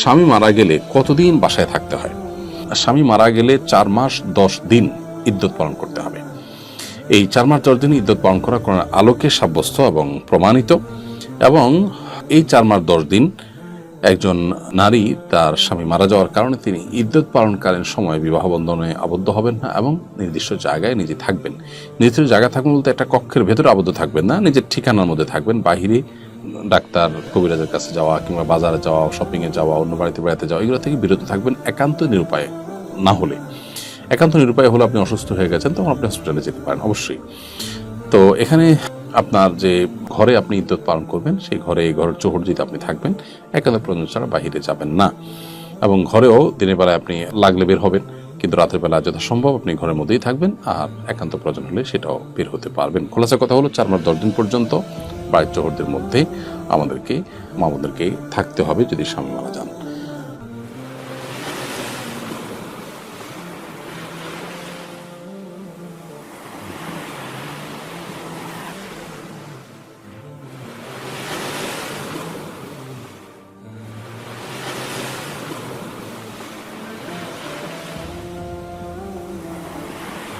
স্বামী মারা গেলে কতদিন বাসায় থাকতে হয়? স্বামী মারা গেলে চার মাস, দশ দিন ইদ্যত পালন করতে হবে। এই চার মাস, দশ দিন ইদ্যত পালন করা কোরআনের আলোকে সাব্যস্ত এবং প্রমাণিত এবং এই চার মাস, দশ দিন একজন নারী তার স্বামী মারা যাওয়ার কারণে তিনি ইদ্যত পালনকালীন সময় বিবাহ বন্ধনে আবদ্ধ হবেন না এবং নির্দিষ্ট জায়গায় নিজে থাকবেন। নির্দিষ্ট জায়গা থাকবেন বলতে একটা কক্ষের ভেতরে আবদ্ধ থাকবেন না, নিজের ঠিকানার মধ্যে থাকবেন, বাহিরে ডাক্তার কবিরাজের কাছে যাওয়া কিংবা বাজারে যাওয়া শপিংয়ে যাওয়া, অন্য বাড়িতে বেড়াতে যাওয়া, এগুলো থেকে বিরত থাকবেন একান্ত নিরুপায় না হলে। একান্ত নিরুপায় হলে আপনি অসুস্থ হয়ে গেছেন, তখন আপনি হসপিটালে যেতে পারেন, অবশ্যই। তো এখানে আপনার যে ঘরে আপনি ইদ্যত পালন করবেন, সেই ঘরে, এই ঘরের চৌহর্জিতে আপনি থাকবেন, একান্ত প্রয়োজন ছাড়া বাহিরে যাবেন না। এবং ঘরেও দিনের বেলায় আপনি লাগলে বের হবেন, কিন্তু রাতের বেলা যথাসম্ভব আপনি ঘরের মধ্যেই থাকবেন, আর একান্ত প্রয়োজন হলে সেটাও বের হতে পারবেন। খোলাসা কথা হলো, চার মাস দশ দিন পর্যন্ত বাড়ির চৌহরদের মধ্যে আমাদেরকে মামুদেরকে থাকতে হবে যদি স্বামী মারা যান।